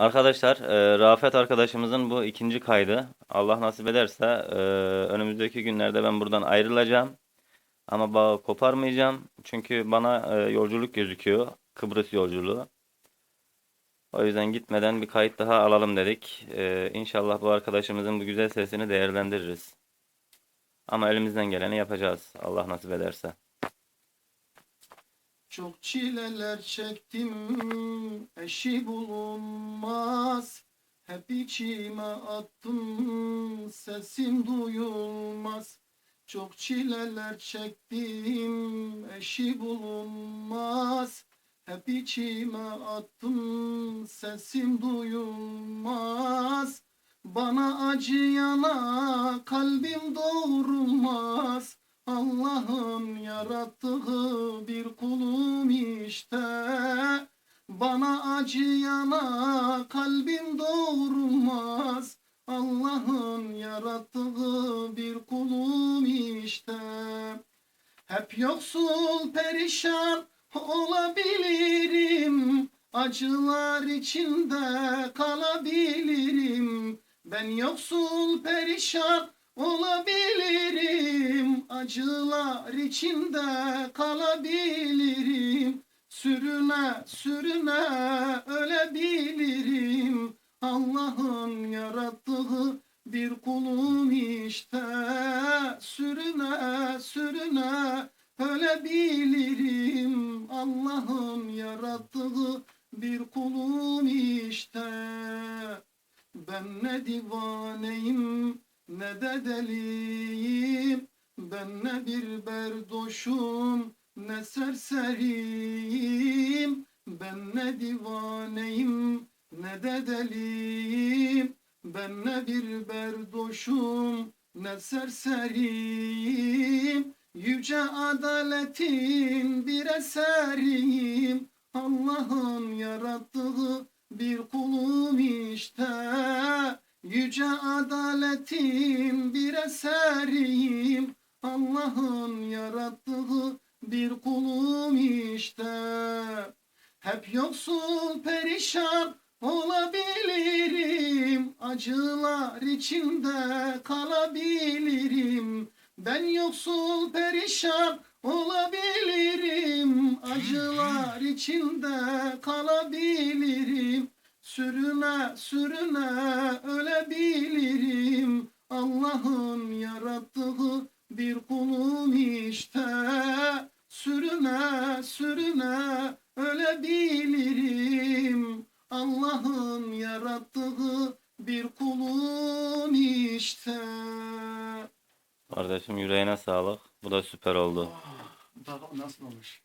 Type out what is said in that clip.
Arkadaşlar, e, Rafet arkadaşımızın bu ikinci kaydı. Allah nasip ederse e, önümüzdeki günlerde ben buradan ayrılacağım. Ama bağı koparmayacağım. Çünkü bana e, yolculuk gözüküyor. Kıbrıs yolculuğu. O yüzden gitmeden bir kayıt daha alalım dedik. E, İnşallah bu arkadaşımızın bu güzel sesini değerlendiririz. Ama elimizden geleni yapacağız. Allah nasip ederse. Çok çileler çektim, eşi bulunmaz. Hep içime attım, sesim duyulmaz. Çok çileler çektim, eşi bulunmaz. Hep içime attım, sesim duyulmaz. Bana acıyana kalbim doğrulmaz. Allah'ın yarattığı bir kulum işte. Bana acıyana kalbim doğrulmaz. Allah'ın yarattığı bir kulum işte. Hep yoksul perişan olabilirim. Acılar içinde kalabilirim. Ben yoksul perişan olabilirim. Acılar içinde kalabilirim. Sürüne sürüne ölebilirim. Allah'ın yarattığı bir kulum işte. Sürüne sürüne ölebilirim. Allah'ın yarattığı bir kulum işte. Ben ne divaneyim ne de deliyim. Ben ne bir berdoşum ne serseriyim. Ben ne divaneyim ne de deliyim. Ben ne bir berdoşum ne serseriyim. Yüce adaletin bir eseriyim. Allah'ın yarattığı bir kulum işte. Yüce adaletin bir eseriyim. Allah'ın yarattığı bir kulum işte. Hep yoksul perişan olabilirim. Acılar içinde kalabilirim. Ben yoksul perişan olabilirim. Acılar içinde kalabilirim. Sürüne sürüne ölebilirim. Allah'ın yarattığı bir kulum işte. Sürüne ölebilirim. Allah'ın yarattığı bir kulum işte. Kardeşim yüreğine sağlık. Bu da süper oldu. Daha nasıl olmuş?